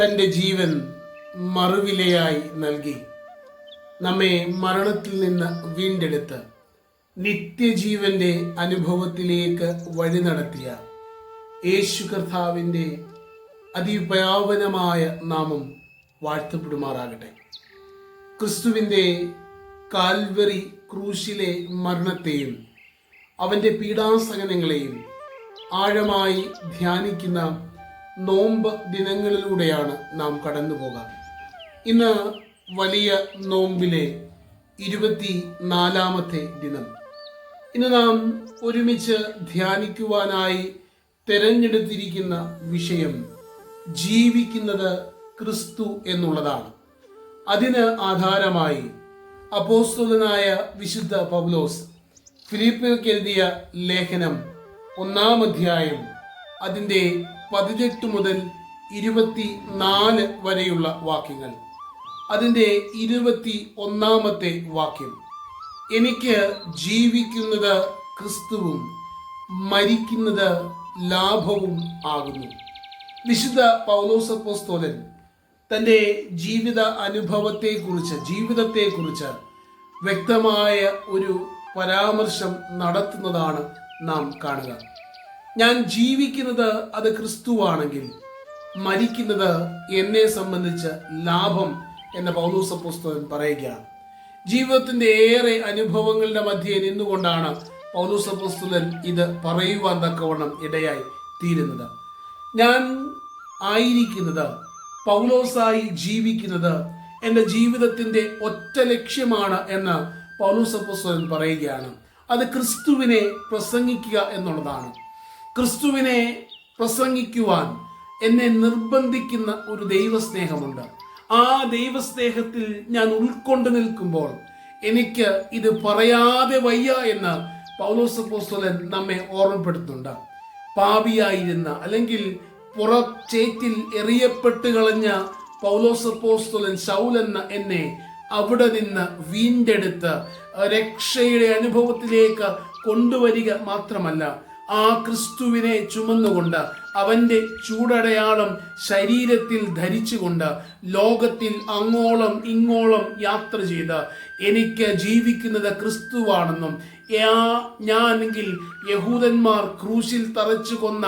തന്റെ ജീവൻ മറുവിലയായി നൽകി. നമ്മെ മരണത്തിൽ നിന്ന് വീണ്ടെടുത്ത് നിത്യജീവന്റെ അനുഭവത്തിലേക്ക് വഴി നടത്തിയ യേശു കർത്താവിന്റെ അതിഭയാവനമായ നാമം വാഴ്ത്തപ്പെടുമാറാകട്ടെ. ക്രിസ്തുവിന്റെ കാൽവറി ക്രൂശിലെ മരണത്തെയും അവന്റെ പീഡാസഹനങ്ങളെയും ആഴമായി ധ്യാനിക്കുന്ന നോമ്പ് ദിനങ്ങളിലൂടെയാണ് നാം കടന്നു പോകാം ഇന്ന് വലിയ നോമ്പിലെ ഇരുപത്തി നാലാമത്തെ ദിനം. ഇന്ന് നാം ഒരുമിച്ച് ധ്യാനിക്കുവാനായി തിരഞ്ഞെടുത്തിരിക്കുന്ന വിഷയം ജീവിക്കുന്നത് ക്രിസ്തു എന്നുള്ളതാണ്. അതിന് ആധാരമായി അപ്പോസ്തലനായ വിശുദ്ധ പൗലോസ് ഫിലിപ്പിൽക്കെഴുതിയ ലേഖനം ഒന്നാം അധ്യായം അതിന്റെ പതിനെട്ട് മുതൽ ഇരുപത്തി നാല് വരെയുള്ള വാക്യങ്ങൾ. അതിന്റെ ഇരുപത്തി ഒന്നാമത്തെ വാക്യം. എനിക്ക് ജീവിക്കുന്നത് ക്രിസ്തുവും മരിക്കുന്നത് ലാഭവും ആകുന്നു. വിശുദ്ധ പൗലോസപ്പോസ്തോലൻ തന്റെ ജീവിത അനുഭവത്തെക്കുറിച്ച് ജീവിതത്തെക്കുറിച്ച് വ്യക്തമായ ഒരു പരാമർശം നടത്തുന്നതാണ് നാം കാണുക. ഞാൻ ജീവിക്കുന്നത് അത് ക്രിസ്തുവാണെങ്കിൽ മരിക്കുന്നത് എന്നെ സംബന്ധിച്ച് ലാഭം എന്ന പൗലൂസ പുസ്തകൻ പറയുകയാണ് ജീവിതത്തിന്റെ ഏറെ അനുഭവങ്ങളുടെ മധ്യേ നിന്നുകൊണ്ടാണ് പൗലൂസ പുസ്തകൻ ഇത് പറയുവാൻ തക്കവണ്ണം ഇടയായി തീരുന്നത്. ഞാൻ ആയിരിക്കുന്നത് പൗലോസായി ജീവിക്കുന്നത് എന്റെ ജീവിതത്തിന്റെ ഒറ്റ ലക്ഷ്യമാണ് എന്ന് പൗലൂസ പുസ്തകൻ പറയുകയാണ്. അത് ക്രിസ്തുവിനെ പ്രസംഗിക്കുക എന്നുള്ളതാണ്. ക്രിസ്തുവിനെ പ്രസംഗിക്കുവാൻ എന്നെ നിർബന്ധിക്കുന്ന ഒരു ദൈവസ്നേഹമുണ്ട്. ആ ദൈവസ്നേഹത്തിൽ ഞാൻ ഉൾക്കൊണ്ടു നിൽക്കുമ്പോൾ എനിക്ക് ഇത് പറയാതെ വയ്യ എന്ന് പൗലോസപ്പോസ്തലൻ നമ്മെ ഓർമ്മപ്പെടുത്തുന്നുണ്ട്. പാപിയായിരുന്ന അല്ലെങ്കിൽ പുറച്ചേറ്റിൽ എറിയപ്പെട്ട് കളഞ്ഞ പൗലോസപ്പോസ്തലൻ ശൗലെന്ന എന്നെ അവിടെ നിന്ന് വീണ്ടെടുത്ത് രക്ഷയുടെ അനുഭവത്തിലേക്ക് കൊണ്ടുവരിക മാത്രമല്ല ആ ക്രിസ്തുവിനെ ചുമന്നുകൊണ്ട് അവന്റെ ചൂടടയാളം ശരീരത്തിൽ ധരിച്ചുകൊണ്ട് ലോകത്തിൽ അങ്ങോളം ഇങ്ങോളം യാത്ര ചെയ്ത് എനിക്ക് ജീവിക്കുന്നത് ക്രിസ്തുവാണെന്നും ഞാനെങ്കിൽ യഹൂദന്മാർ ക്രൂശിൽ തറച്ചു കൊന്ന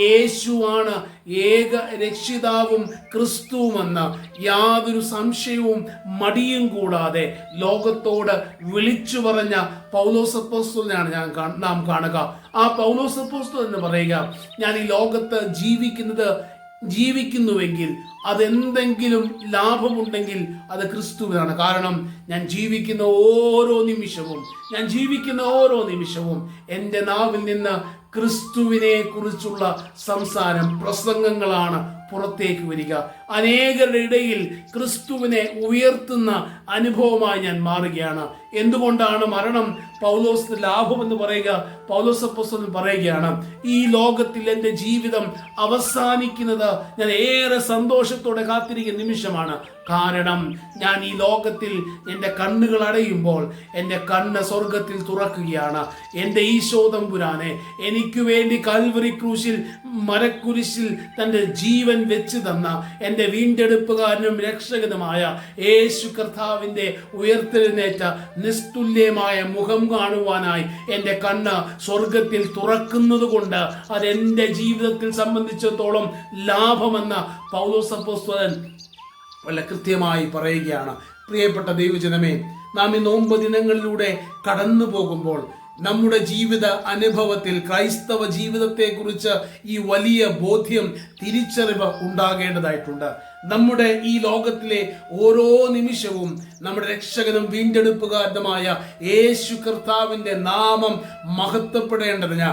യേശുവാണ് ഏക രക്ഷിതാവും ക്രിസ്തുവുമെന്ന്. യാതൊരു സംശയവും മടിയും കൂടാതെ ലോകത്തോട് വിളിച്ചു പറഞ്ഞ പൗലോസപ്പോസ്തലിനെയാണ് ഞാൻ നാം കാണുക. ആ പൗലോസപ്പോസ്തൽ എന്ന് പറയുക ഞാൻ ഈ ലോകത്ത് ജീവിക്കുന്നത് ജീവിക്കുന്നുവെങ്കിൽ അതെന്തെങ്കിലും ലാഭമുണ്ടെങ്കിൽ അത് ക്രിസ്തുവിനാണ്. കാരണം ഞാൻ ജീവിക്കുന്ന ഓരോ നിമിഷവും ഞാൻ ജീവിക്കുന്ന ഓരോ നിമിഷവും എന്റെ നാവിൽ നിന്ന് ക്രിസ്തുവിനെ കുറിച്ചുള്ള സംസാരം പ്രസംഗങ്ങളാണ് പുറത്തേക്ക് വരിക. അനേകരുടെ ഇടയിൽ ക്രിസ്തുവിനെ ഉയർത്തുന്ന അനുഭവമായി ഞാൻ മാറുകയാണ്. എന്തുകൊണ്ടാണ് മരണം പൗലോസ് ലാഭം എന്ന് പറയുക? പൗലോസ് എന്ന് പറയുകയാണ് ഈ ലോകത്തിൽ എന്റെ ജീവിതം അവസാനിക്കുന്നത് ഞാൻ ഏറെ സന്തോഷത്തോടെ കാത്തിരിക്കുന്ന നിമിഷമാണ്. കാരണം ഞാൻ ഈ ലോകത്തിൽ എന്റെ കണ്ണുകൾ അടയുമ്പോൾ എന്റെ കണ്ണ് സ്വർഗത്തിൽ തുറക്കുകയാണ്. എന്റെ ഈശോതമ്പുരാനെ എനിക്ക് വേണ്ടി കൽവറി ക്രൂശിൽ മരക്കുരിശിൽ തന്റെ ജീവൻ വെച്ച് തന്ന എന്റെ വീണ്ടെടുപ്പുകാരനും രക്ഷകനുമായ യേശു കർത്താവിന്റെ ഉയർത്തെഴുന്നേറ്റ നിസ്തുല്യമായ മുഖം കാണുവാനായി എന്റെ കണ്ണ് സ്വർഗത്തിൽ തുറക്കുന്നത് കൊണ്ട് അതെന്റെ ജീവിതത്തിൽ സംബന്ധിച്ചിടത്തോളം ലാഭമെന്ന പൗലോസപ്പോസ്തലൻ വളരെ കൃത്യമായി പറയുകയാണ്. പ്രിയപ്പെട്ട ദൈവജനമേ നാം ഈ നോമ്പ് ദിനങ്ങളിലൂടെ കടന്നു പോകുമ്പോൾ നമ്മുടെ ജീവിത അനുഭവത്തിൽ ക്രൈസ്തവ ജീവിതത്തെക്കുറിച്ച് ഈ വലിയ ബോധ്യം തിരിച്ചറിവ് ഉണ്ടാകേണ്ടതായിട്ടുണ്ട്. നമ്മുടെ ഈ ലോകത്തിലെ ഓരോ നിമിഷവും നമ്മുടെ രക്ഷകനും വീണ്ടെടുപ്പുകാരനുമായ യേശു കർത്താവിന്റെ നാമം മഹത്വപ്പെടേണ്ടതിന്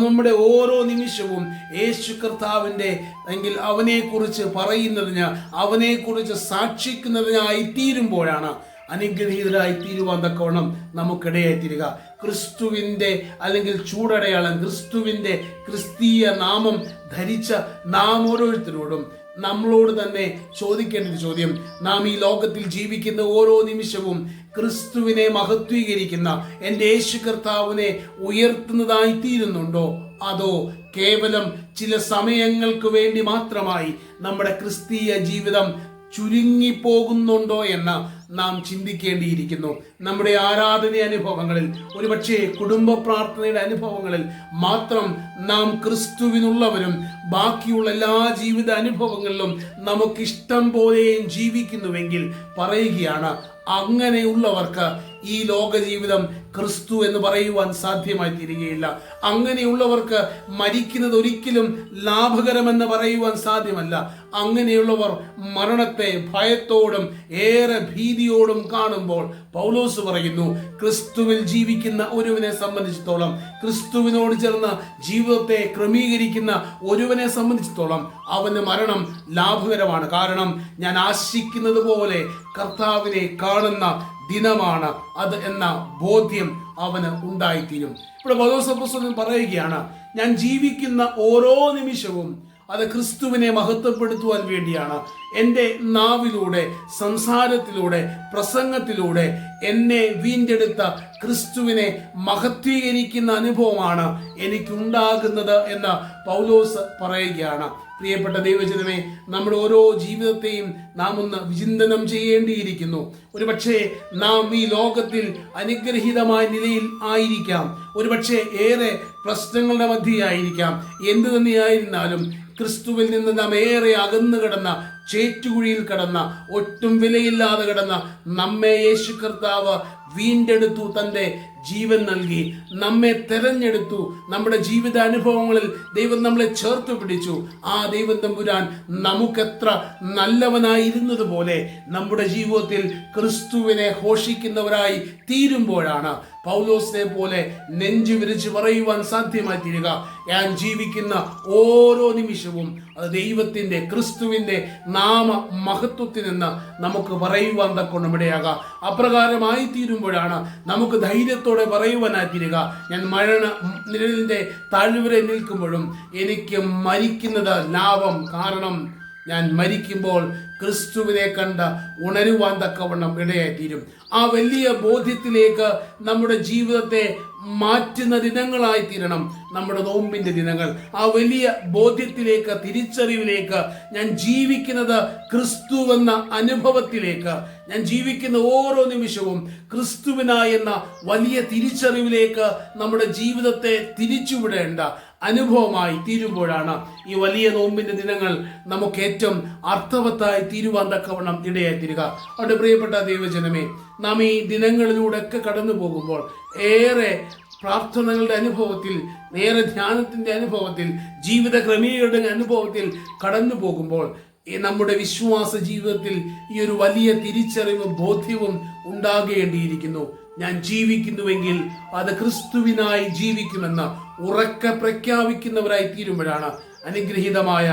നമ്മുടെ ഓരോ നിമിഷവും യേശു കർത്താവിന്റെ എങ്കിൽ അവനെക്കുറിച്ച് പറയുന്നതിന് അവനെക്കുറിച്ച് സാക്ഷിക്കുന്നതിനായി തീരുമ്പോഴാണ് അനുഗ്രഹീതരായി തീരുവാൻ തക്കവണ്ണം നമുക്കിടയായി തീരുക ക്രിസ്തുവിന്റെ അല്ലെങ്കിൽ ചൂടടയാളം ക്രിസ്തുവിന്റെ ക്രിസ്തീയ നാമം ധരിച്ച നാം ഓരോരുത്തരോടും നമ്മളോട് തന്നെ ചോദിക്കേണ്ട ഒരു ചോദ്യം. നാം ഈ ലോകത്തിൽ ജീവിക്കുന്ന ഓരോ നിമിഷവും ക്രിസ്തുവിനെ മഹത്വീകരിക്കുന്ന എന്റെ യേശു കർത്താവിനെ ഉയർത്തുന്നതായി തീരുന്നുണ്ടോ? അതോ കേവലം ചില സമയങ്ങൾക്ക് വേണ്ടി മാത്രമായി നമ്മുടെ ക്രിസ്തീയ ജീവിതം ചുരുങ്ങിപ്പോകുന്നുണ്ടോ എന്ന് നാം ചിന്തിക്കേണ്ടിയിരിക്കുന്നു. നമ്മുടെ ആരാധന അനുഭവങ്ങളിൽ ഒരുപക്ഷെ കുടുംബ പ്രാർത്ഥനയുടെ അനുഭവങ്ങളിൽ മാത്രം നാം ക്രിസ്തുവിനുള്ളവരും ബാക്കിയുള്ള എല്ലാ ജീവിത അനുഭവങ്ങളിലും നമുക്കിഷ്ടം പോലെയും ജീവിക്കുന്നുവെങ്കിൽ പറയുകയാണ് അങ്ങനെയുള്ളവർക്ക് ഈ ലോക ജീവിതം ക്രിസ്തു എന്ന് പറയുവാൻ സാധ്യമായി തീരുകയില്ല. അങ്ങനെയുള്ളവർക്ക് മരിക്കുന്നത് ഒരിക്കലും ലാഭകരമെന്ന് പറയുവാൻ സാധ്യമല്ല. അങ്ങനെയുള്ളവർ മരണത്തെ ഭയത്തോടും ഏറെ ഭീതിയോടും കാണുമ്പോൾ പൗലോസ് പറയുന്നു ക്രിസ്തുവിൽ ജീവിക്കുന്ന ഒരുവനെ സംബന്ധിച്ചിടത്തോളം ക്രിസ്തുവിനോട് ചേർന്ന് ജീവിതത്തെ ക്രമീകരിക്കുന്ന ഒരുവനെ സംബന്ധിച്ചിടത്തോളം അവന് മരണം ലാഭകരമാണ്. കാരണം ഞാൻ ആശിക്കുന്നത് പോലെ കർത്താവിനെ കാണുന്ന ദിനമാണ് അത് എന്ന ബോധ്യം അവന് ഉണ്ടായിത്തീരും. ഇവിടെ ബോധോസപ്പുസ്തകം പറയുകയാണ് ഞാൻ ജീവിക്കുന്ന ഓരോ നിമിഷവും അത് ക്രിസ്തുവിനെ മഹത്വപ്പെടുത്തുവാൻ വേണ്ടിയാണ്. എന്റെ നാവിലൂടെ സംസാരത്തിലൂടെ പ്രസംഗത്തിലൂടെ എന്നെ വീണ്ടെടുത്ത ക്രിസ്തുവിനെ മഹത്വീകരിക്കുന്ന അനുഭവമാണ് എനിക്കുണ്ടാകുന്നത് എന്ന് പൗലോസ് പറയുകയാണ്. പ്രിയപ്പെട്ട ദൈവജനമേ നമ്മുടെ ഓരോ ജീവിതത്തെയും നാം ഒന്ന് വിചിന്തനം ചെയ്യേണ്ടിയിരിക്കുന്നു. ഒരുപക്ഷെ നാം ഈ ലോകത്തിൽ അനുഗ്രഹീതമായ നിലയിൽ ആയിരിക്കാം. ഒരുപക്ഷെ ഏറെ പ്രശ്നങ്ങളുടെ മധ്യയായിരിക്കാം. എന്തു തന്നെയായിരുന്നാലും ക്രിസ്തുവിൽ നിന്ന് നാം ഏറെ അകന്നു കിടന്ന ചേറ്റുകുഴിയിൽ കിടന്ന ഒട്ടും വിലയില്ലാതെ കിടന്ന നമ്മെ യേശു കർത്താവ് വീണ്ടെടുത്തു തന്റെ ജീവൻ നൽകി നമ്മെ തെരഞ്ഞെടുത്തു. നമ്മുടെ ജീവിത അനുഭവങ്ങളിൽ ദൈവം നമ്മളെ ചേർത്ത് പിടിച്ചു. ആ ദൈവം തമ്പുരാൻ നമുക്കെത്ര നല്ലവനായിരുന്നത് പോലെ നമ്മുടെ ജീവിതത്തിൽ ക്രിസ്തുവിനെ ഘോഷിക്കുന്നവരായി തീരുമ്പോഴാണ് പൗലോസിനെ പോലെ നെഞ്ചു വിരിച്ച് പറയുവാൻ സാധ്യമായി തീരുക ഞാൻ ജീവിക്കുന്ന ഓരോ നിമിഷവും അത് ദൈവത്തിന്റെ ക്രിസ്തുവിന്റെ നാമ മഹത്വത്തിൽ നിന്ന് നമുക്ക് പറയുവാൻ തക്കൊണ്ട് ഇടയാകാം അപ്രകാരമായി തീരുമ്പോഴാണ് നമുക്ക് ധൈര്യത്തോടെ പറയുവാനായി പറയുവാനായിരിക്കുക ഞാൻ മരണ നിഴലിന്റെ താഴ്വരെ നിൽക്കുമ്പോഴും എനിക്ക് മരിക്കുന്നത് ലാഭം കാരണം ഞാൻ മരിക്കുമ്പോൾ ക്രിസ്തുവിനെ കണ്ട് ഉണരുവാൻ തക്കവണ്ണം ഇടയായിത്തീരും. ആ വലിയ ബോധ്യത്തിലേക്ക് നമ്മുടെ ജീവിതത്തെ മാറ്റുന്ന ദിനങ്ങളായി തീരണം. നമ്മുടെ നോമ്പിന്റെ ദിനങ്ങൾ. ആ വലിയ ബോധ്യത്തിലേക്ക് തിരിച്ചറിവിലേക്ക് ഞാൻ ജീവിക്കുന്നത് ക്രിസ്തു എന്ന അനുഭവത്തിലേക്ക്. ഞാൻ ജീവിക്കുന്ന ഓരോ നിമിഷവും ക്രിസ്തുവിനായെന്ന വലിയ തിരിച്ചറിവിലേക്ക് നമ്മുടെ ജീവിതത്തെ തിരിച്ചുവിടേണ്ട. അനുഭവമായി തീരുമ്പോഴാണ് ഈ വലിയ നോമ്പിന്റെ ദിനങ്ങൾ നമുക്ക് ഏറ്റവും അർത്ഥവത്തായി തീരുവാൻ തക്കവണ്ണം ഇടയായി തീരുക അവിടെ പ്രിയപ്പെട്ട ദൈവജനമേ നാം ഈ ദിനങ്ങളിലൂടെ ഒക്കെ കടന്നു പോകുമ്പോൾ ഏറെ പ്രാർത്ഥനകളുടെ അനുഭവത്തിൽ നേരെ ധ്യാനത്തിന്റെ അനുഭവത്തിൽ ജീവിത ക്രമീകരണ അനുഭവത്തിൽ കടന്നു പോകുമ്പോൾ നമ്മുടെ വിശ്വാസ ജീവിതത്തിൽ ഈ ഒരു വലിയ തിരിച്ചറിവും ബോധ്യവും ഉണ്ടാകേണ്ടിയിരിക്കുന്നു. ഞാൻ ജീവിക്കുന്നുവെങ്കിൽ അത് ക്രിസ്തുവിനായി ജീവിക്കുമെന്ന് ഉറക്കെ പ്രഖ്യാപിക്കുന്നവരായി തീരുമ്പോഴാണ് അനുഗ്രഹീതമായ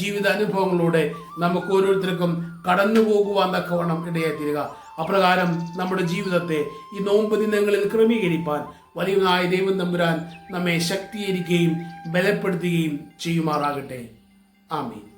ജീവിത അനുഭവങ്ങളിലൂടെ നമുക്ക് ഓരോരുത്തർക്കും കടന്നു പോകുവാൻ തക്കവണ്ണം ഇടയായി തീരുക അപ്രകാരം നമ്മുടെ ജീവിതത്തെ ഈ നോമ്പ് ദിനങ്ങളിൽ ക്രമീകരിപ്പാൻ വലിയനായ ദൈവം തമ്പുരാൻ നമ്മെ ശക്തീകരിക്കുകയും ബലപ്പെടുത്തുകയും ചെയ്യുമാറാകട്ടെ. ആമീൻ.